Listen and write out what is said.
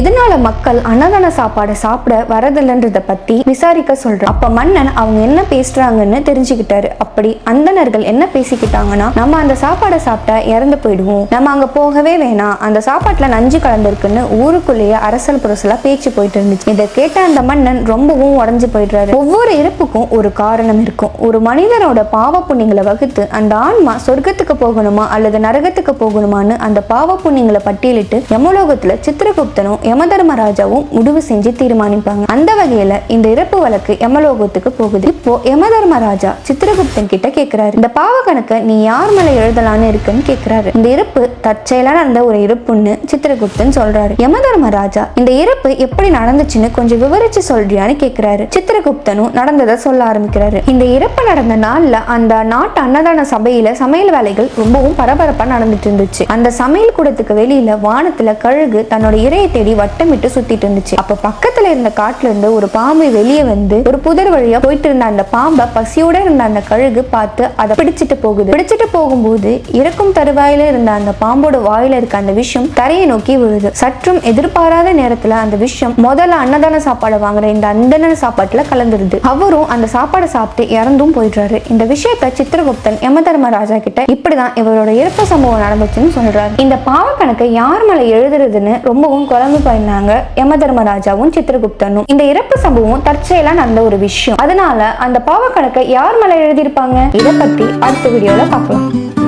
எதனால மக்கள் அன்னதான சாப்பாடை சாப்பிட வரதில்லைன்றத பத்தி விசாரிக்க சொல்றோம். அப்ப மன்னன் அவங்க என்ன பேசுறாங்கன்னு தெரிஞ்சுக்கிட்டாரு. அப்படி அந்தணர்கள் என்ன பேசிக்கிட்டாங்கன்னா நம்ம அந்த சாப்பாடை சாப்பிட்டா இறந்து போயிடுவோம். நம்ம அங்க போகவே வேணாம். அந்த சாப்பாட்டுல நஞ்சு கலந்துருக்குன்னு ஊருக்குள்ளேயே அரசல் புரசலா பேச்சு போயிட்டு இருந்துச்சு. இதை கேட்ட அந்த மன்னன் ரொம்பவும் உடஞ்சு போயிடுறாரு. ஒவ்வொரு இறப்புக்கும் ஒரு காரணம் இருக்கும். ஒரு மனிதனோட பாவ புண்ணியங்களை வகுத்து அந்த ஆன்மா சொர்க்கத்துக்கு போகணுமா அல்லது நரகத்துக்கு போகணுமான்னு அந்த பாவ புண்ணியங்களை பட்டியலிட்டு யமலோகத்துல சித்திரகுப்தனும் யமதர்மராஜாவும் முடிவு செஞ்சு தீர்மானிப்பாங்க. அந்த வகையில இந்த இறப்பு வழக்கு யமலோகத்துக்கு போகுது. இப்போ யமதர்மராஜா சித்திரகுப்தன் கிட்ட கேக்குறாரு. இந்த பாவ கணக்கை நீ யார் மேல எழுதலான்னு இருக்குன்னு கேக்குறாரு. இந்த இறப்பு தற்செயலா நடந்த ஒரு இறப்புன்னு சித்திரகுப்தன் சொல்றாரு. யமதர்மராஜா இந்த இறப்பு எப்படி நடந்துச்சுன்னு கொஞ்சம் விவரிச்சு சொல்றியான்னு கேக்குறாரு. சித்திரகுப்தனும் நடந்ததை சொல்ல ஆரம்பிக்கிறாரு. இந்த இறப்பு நடந்த நாள்ல அந்த நாட்டு அன்னதான சபையில சமையல் வேலைகள் ரொம்பவும் பரபரப்பா நடந்துட்டு இருந்துச்சு. அந்த சமையல் கூடத்துக்கு வெளியில வானத்துல கழுகு தன்னோட இரையை தேடி வட்டமிட்டு சுத்திட்டு இருந்துச்சு. அப்ப பக்கத்துல இருந்த காட்டுல இருந்து ஒரு பாம்பு வெளியே வந்து ஒரு புதர் வழியா போயிட்டு இருந்த அந்த பாம்பை பசியோட இருந்த அந்த கழுகு பார்த்து அதை பிடிச்சிட்டு போகுது. பிடிச்சிட்டு போகும்போது இறக்கும் தருவாயில இருந்த அந்த பாம்போட வாயில இருக்க அந்த விஷயம் தரையை நோக்கி விழுது. சற்றும் எதிர்பாராத நேரத்துல அந்த விஷயம் முதல்ல அன்னதான சாப்பாடு வாங்குற இந்த அந்தன சாப்பாட்டுல கலந்துருது. அவரும் அந்த சாப்பாடை சாப்பிட்டு இறந்தும் போயிடுறாரு. இந்த விஷயத்த சித்திரகுப்தன் யமதர்மராஜா கிட்ட இப்படிதான் இவரோட இறப்பு சம்பவம் நடந்துச்சுன்னு சொல்றாரு. இந்த பாவ கணக்கை யார் மேல எழுதுறதுன்னு ரொம்பவும் குழம்பு போயிருந்தாங்க யமதர்மராஜாவும் சித்திரகுப்தனும். இந்த இறப்பு சம்பவம் தற்செயலா நடந்த ஒரு விஷயம். அதனால அந்த பாவ கணக்கை யார் மேல எழுதியிருப்பாங்க? இதை பத்தி அடுத்த வீடியோல பார்க்கலாம்.